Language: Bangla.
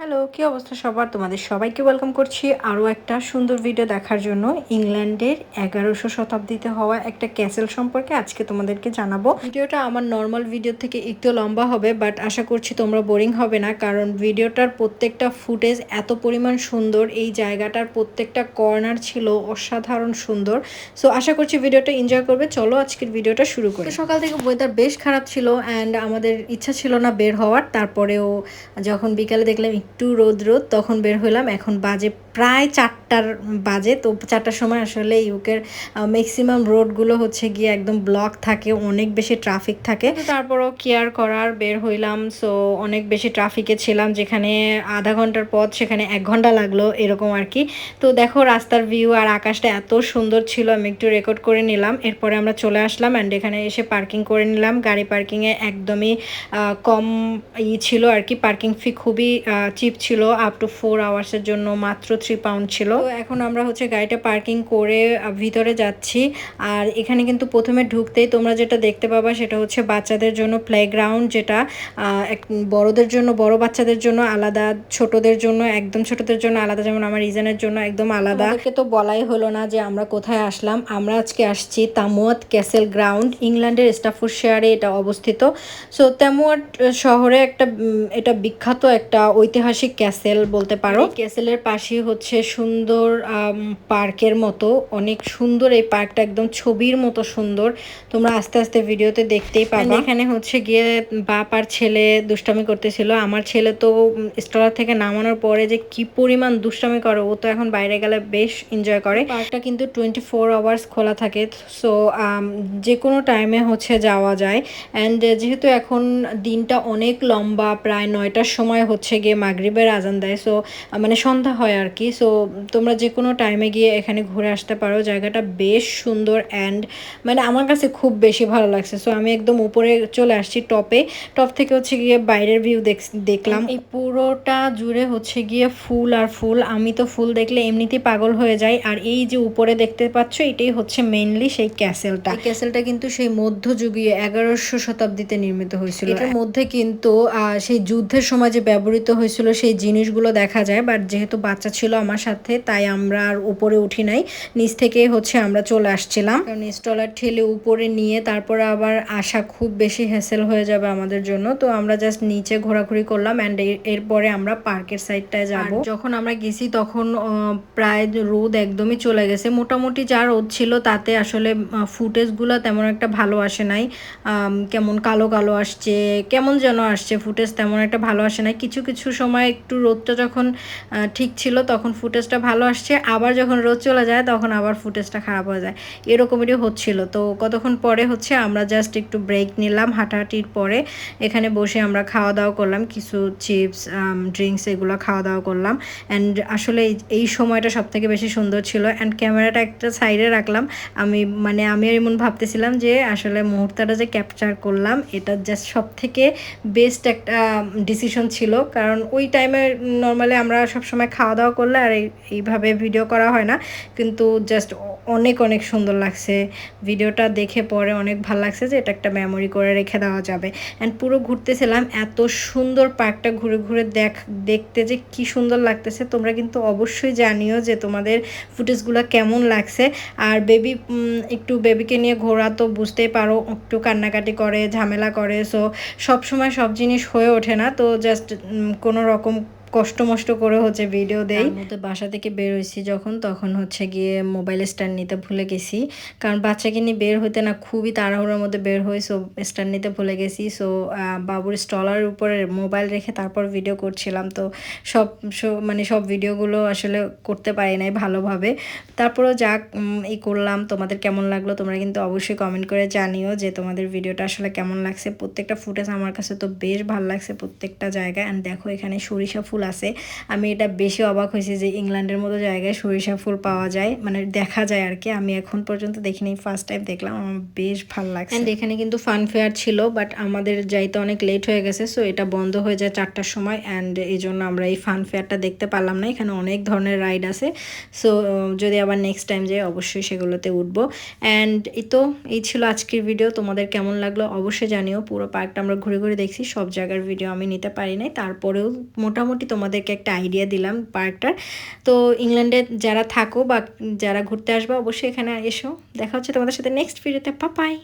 হ্যালো কী অবস্থা সবার? তোমাদের সবাইকে ওয়েলকাম করছি আরও একটা সুন্দর ভিডিও দেখার জন্য। ইংল্যান্ডের এগারোশো শতাব্দীতে হওয়া একটা ক্যাসেল সম্পর্কে আজকে তোমাদেরকে জানাব। ভিডিওটা আমার নর্মাল ভিডিও থেকে একটু লম্বা হবে বাট আশা করছি তোমরা বোরিং হবে না কারণ ভিডিওটার প্রত্যেকটা ফুটেজ এত পরিমাণ সুন্দর এই জায়গাটার প্রত্যেকটা কর্নার ছিল অসাধারণ সুন্দর। সো আশা করছি ভিডিওটা এনজয় করবে। চলো আজকের ভিডিওটা শুরু করি। সকাল থেকে ওয়েদার বেশ খারাপ ছিল অ্যান্ড আমাদের ইচ্ছা ছিল না বের হওয়ার। তারপরেও যখন বিকালে দেখলাম একটু রোদ রোদ তখন বের হলাম এখন বাজে প্রায় চারটার বাজে, তো চারটার সময় আসলে ইউকের ম্যাক্সিমাম রোডগুলো হচ্ছে গিয়ে একদম ব্লক থাকে, অনেক বেশি ট্রাফিক থাকে। তারপরও কেয়ার করার বের হইলাম সো অনেক বেশি ট্রাফিকে ছিলাম, যেখানে আধা ঘণ্টার পথ, সেখানে এক ঘণ্টা লাগল এরকম আর কি। তো দেখো রাস্তার ভিউ আর আকাশটা এত সুন্দর ছিল, আমি একটু রেকর্ড করে নিলাম। এরপরে আমরা চলে আসলাম অ্যান্ড এখানে এসে পার্কিং করে নিলাম। গাড়ি পার্কিংয়ে একদমই কম ই ছিল আর কি। পার্কিং ফি খুবই চিপ ছিল আপ টু ফোর আওয়ার্সের জন্য মাত্র থ্রি পাউন্ড ছিল। এখন আমরা হচ্ছে গাড়িটা পার্কিং করে ভিতরে যাচ্ছি। আর এখানে কিন্তু প্রথমে ঢুকতেই তোমরা যেটা দেখতে পাবা সেটা হচ্ছে বাচ্চাদের জন্য প্লেগ্রাউন্ড যেটা বড়দের জন্য বড় বাচ্চাদের জন্য আলাদা ছোটদের জন্য একদম ছোটদের জন্য আলাদা। যেমন আমার ইজানের জন্য একদম আলাদা। তো বলাই হলো না যে আমরা কোথায় আসলাম। আমরা আজকে আসছি তামুয়াত ক্যাসেল গ্রাউন্ড ইংল্যান্ডের শেয়ারে এটা অবস্থিত। সো তামুয়াত শহরে একটা এটা বিখ্যাত একটা ঐতিহাসিক ক্যাসেল বলতে পারো। ক্যাসেলের পাশে হচ্ছে সুন্দর পার্কের মতো। অনেক সুন্দর এই পার্কটা একদম ছবির মতো সুন্দর। তোমরা আস্তে আস্তে ভিডিওতে দেখতেই পাবে। এখানে হচ্ছে গিয়ে বাপ আর ছেলে দুষ্টামি করতেছিল। আমার ছেলে তো স্টলার থেকে নামানোর পরে যে কি পরিমাণ দুষ্টামি করে ও তো এখন বাইরে গেলে বেশ এনজয় করে। পার্কটা কিন্তু টোয়েন্টি ফোর আওয়ার্স খোলা থাকে। সো যে কোনো টাইমে হচ্ছে যাওয়া যায়। অ্যান্ড যেহেতু এখন দিনটা অনেক লম্বা প্রায় নয়টার সময় হচ্ছে গিয়ে মাগরিবের আজান দেয়। সো মানে সন্ধ্যা হয় আর কি। সো তোমরা যে কোনো টাইমে গিয়ে এখানে ঘুরে আসতে পারো। জায়গাটা বেশ সুন্দর অ্যান্ড মানে আমার কাছে খুব বেশি ভালো লাগছে। সো আমি একদম উপরে চলে আসছি টপে টপ থেকে হচ্ছে গিয়ে বাইরের ভিউ দেখলাম। এই পুরোটা জুড়ে হচ্ছে গিয়ে ফুল আর ফুল। আমি তো ফুল দেখলে এমনিতেই পাগল হয়ে যাই। আর এই যে উপরে দেখতে পাচ্ছ এটাই হচ্ছে মেইনলি সেই ক্যাসেলটা ক্যাসেলটা কিন্তু সেই মধ্যযুগীয় এগারোশো শতাব্দীতে নির্মিত হয়েছিল। এটার মধ্যে কিন্তু সেই যুদ্ধের সময় যে ব্যবহৃত হয়েছিল সেই জিনিসগুলো দেখা যায়। বাট যেহেতু বাচ্চা ছিল আমার সাথে, তাই আমরা আর উপরে উঠি নাই। নিচ থেকে হচ্ছে আমরা চলে আসছিলাম। কারণ স্টলার ঠেলে উপরে নিয়ে তারপরে আবার আসা খুব বেশি হ্যাসেল হয়ে যাবে আমাদের জন্য। তো আমরা জাস্ট নিচে ঘোরাঘুরি করলাম অ্যান্ড এরপরে আমরা পার্কের সাইডটায় যাব। যখন আমরা গেছি তখন প্রায় রোদ একদমই চলে গেছে। মোটামুটি যা রোদ ছিল তাতে আসলে ফুটেজগুলো তেমন একটা ভালো আসে নাই। কেমন কালো কালো আসছে, কেমন যেন আসছে ফুটেজ তেমন একটা ভালো আসে নাই। কিছু কিছু সময় একটু রোদটা যখন ঠিক ছিল তখন ফুটেজটা ভালো আসছে, আবার যখন রোদ চলে যায়, তখন আবার ফুটেজটা খারাপ হয়ে যায়। এরকমেরই হচ্ছিল। তো কতক্ষণ পরে হচ্ছে আমরা জাস্ট একটু ব্রেক নিলাম হাঁটাহাঁটির পরে। এখানে বসে আমরা খাওয়া দাওয়া করলাম, কিছু চিপস ড্রিঙ্কস এগুলো খাওয়া দাওয়া করলাম। অ্যান্ড আসলে এই সময়টা সব থেকে বেশি সুন্দর ছিল। অ্যান্ড ক্যামেরাটা একটা সাইডে রাখলাম। আমি মানে আমি এমন ভাবতেছিলাম যে, আসলে মুহূর্তটা যে ক্যাপচার করলাম, এটা জাস্ট সব থেকে বেস্ট একটা ডিসিশন ছিল। কারণ ওই টাইমে নর্মালি আমরা সবসময় খাওয়া দাওয়া করলে আর এইভাবে ভিডিও করা হয় না। কিন্তু জাস্ট অনেক অনেক সুন্দর লাগছে। ভিডিওটা দেখে পরে অনেক ভালো লাগছে যে এটা একটা মেমোরি করে রেখে দেওয়া যাবে। অ্যান্ড পুরো ঘুরতেছিলাম, এত সুন্দর পার্কটা ঘুরে ঘুরে দেখ, দেখতে যে কি সুন্দর লাগতেছে, তোমরা কিন্তু অবশ্যই জানিও যে তোমাদের ফুটেজগুলো কেমন লাগছে। আর বেবি একটু বেবিকে নিয়ে ঘোরা তো বুঝতেই পারো, একটু কান্নাকাটি করে, ঝামেলা করে। সো সব সময় সব জিনিস হয়ে ওঠে না। তো জাস্ট কোনো রকম কষ্ট মষ্ট করে হচ্ছে ভিডিও দেই। তো বাসা থেকে বের হয়েছি যখন, তখন হচ্ছে গিয়ে মোবাইল স্ট্যান্ড নিতে ভুলে গেছি। কারণ বাচ্চাকে নিয়ে বের হইতে না খুবই তাড়াহুড়োর মধ্যে বের হয়ে সো স্ট্যান্ড নিতে ভুলে গেছি। সো বাবুর স্টলার উপরে মোবাইল রেখে তারপর ভিডিও করছিলাম। তো সব মানে সব ভিডিওগুলো আসলে করতে পারি নাই ভালোভাবে। তারপরও যাক এই করলাম। তোমাদের কেমন লাগল তোমরা কিন্তু অবশ্যই কমেন্ট করে জানিও যে তোমাদের ভিডিওটা আসলে কেমন লাগছে। প্রত্যেকটা ফুটেজ আমার কাছে তো বেশ ভালো লাগছে প্রত্যেকটা জায়গায়। অ্যান্ড দেখো এখানে সরিষা ফুল ফুল আছে। আমি এটা বেশি অবাক হয়েছি যে ইংল্যান্ডের মতো জায়গায় সরিষা ফুল পাওয়া যায় মানে দেখা যায় আর কি। আমি এখন পর্যন্ত দেখিনি ফার্স্ট টাইম দেখলাম, আমার বেশ ভালো লাগছে। অ্যান্ড এখানে কিন্তু ফান ফেয়ার ছিল বাট আমাদের যাইতে অনেক লেট হয়ে গেছে সো এটা বন্ধ হয়ে যায় চারটার সময় অ্যান্ড এই জন্য আমরা এই ফান ফেয়ারটা দেখতে পারলাম না। এখানে অনেক ধরনের রাইড আছে সো যদি আবার নেক্সট টাইম যাই, অবশ্যই সেগুলোতে উঠবো। অ্যান্ড এই তো, এই ছিল আজকের ভিডিও তোমাদের কেমন লাগল অবশ্যই জানিও। পুরো পার্কটা আমরা ঘুরে ঘুরে দেখছি, সব জায়গার ভিডিও আমি নিতে পারি নাই। তারপরেও মোটামুটি তোমাদেরকে একটা আইডিয়া দিলাম পার্কটার। তো ইংল্যান্ডে যারা থাকো বা যারা ঘুরতে আসবে অবশ্যই এখানে এসো। দেখা হচ্ছে তোমাদের সাথে নেক্সট ভিডিওতে পাপাই